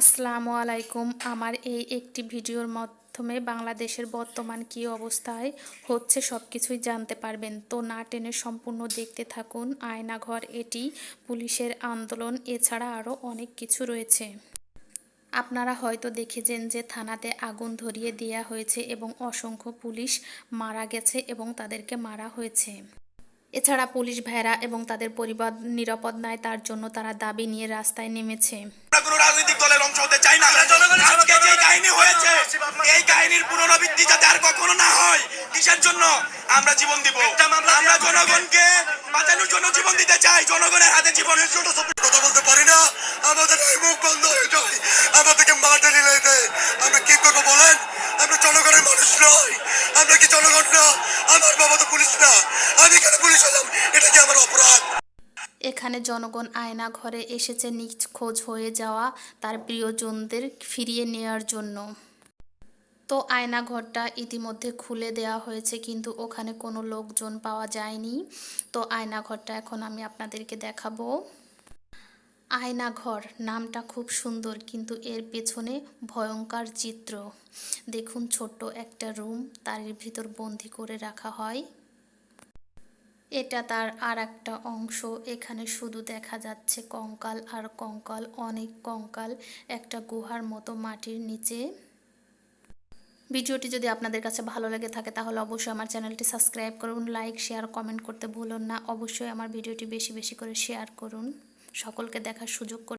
আসসালামু আলাইকুম। আমার এই একটি ভিডিওর মাধ্যমে বাংলাদেশের বর্তমান কী অবস্থায় হচ্ছে সব কিছুই জানতে পারবেন। তো না টেনে সম্পূর্ণ দেখতে থাকুন। আয়নাঘর, এটি পুলিশের আন্দোলন, এছাড়া আরও অনেক কিছু রয়েছে। আপনারা হয়তো দেখেছেন যে থানাতে আগুন ধরিয়ে দেওয়া হয়েছে এবং অসংখ্য পুলিশ মারা গেছে এবং তাদেরকে মারা হয়েছে। এছাড়া পুলিশ ভাইরা এবং তাদের পরিবার নিরাপদ নয় তার জন্য তারা দাবি নিয়ে রাস্তায় নেমেছে। দলের অংশ হতে চাই না। আজকে যে কাহিনী হয়েছে এই কাহিনীর পুনরাবৃত্তি যাতে আর কখনো না হয় কিসের জন্য আমরা জীবন দিব? আমরা জনগণকে বাঁচানোর জন্য জীবন দিতে চাই জনগণের হাতে জীবন। কথা বলতে পারি না। আমাদের এই মুখ বন্ধ হয়ে যায়। আমাদেরকে মাঠে নিলে দেয় আমরা কি করব বলেন? আমরা জনগণের মানুষ নই। আমরা কি জনগণ না? আমার বাবা তো পুলিশ না। আমি কেন পুলিশ হলাম? এটা কি আমার অপরাধ? এখানে জনগণ আয়না ঘরে এসেছে নিজ খোঁজ হয়ে যাওয়া তার প্রিয়জনদের ফিরিয়ে নেওয়ার জন্য। তো আয়না ঘরটা ইতিমধ্যে খুলে দেওয়া হয়েছে, কিন্তু ওখানে কোনো লোকজন পাওয়া যায়নি। তো আয়না ঘরটা এখন আমি আপনাদেরকে দেখাবো। আয়না ঘর, নামটা খুব সুন্দর, কিন্তু এর পেছনে ভয়ঙ্কর চিত্র। দেখুন, ছোট্ট একটা রুম তার ভিতর বন্দি করে রাখা হয়। এটা তার আর একটা অংশ। এখানে শুধু দেখা যাচ্ছে কঙ্কাল আর কঙ্কাল, অনেক কঙ্কাল একটা গুহার মতো মাটির নিচে। ভিডিওটি যদি আপনাদের কাছে ভালো লেগে থাকে তাহলে অবশ্যই আমার চ্যানেলটি সাবস্ক্রাইব করুন, লাইক, শেয়ার, কমেন্ট করতে ভুলুন না। অবশ্যই আমার ভিডিওটি বেশি বেশি করে শেয়ার করুন। সকলকে দেখার সুযোগ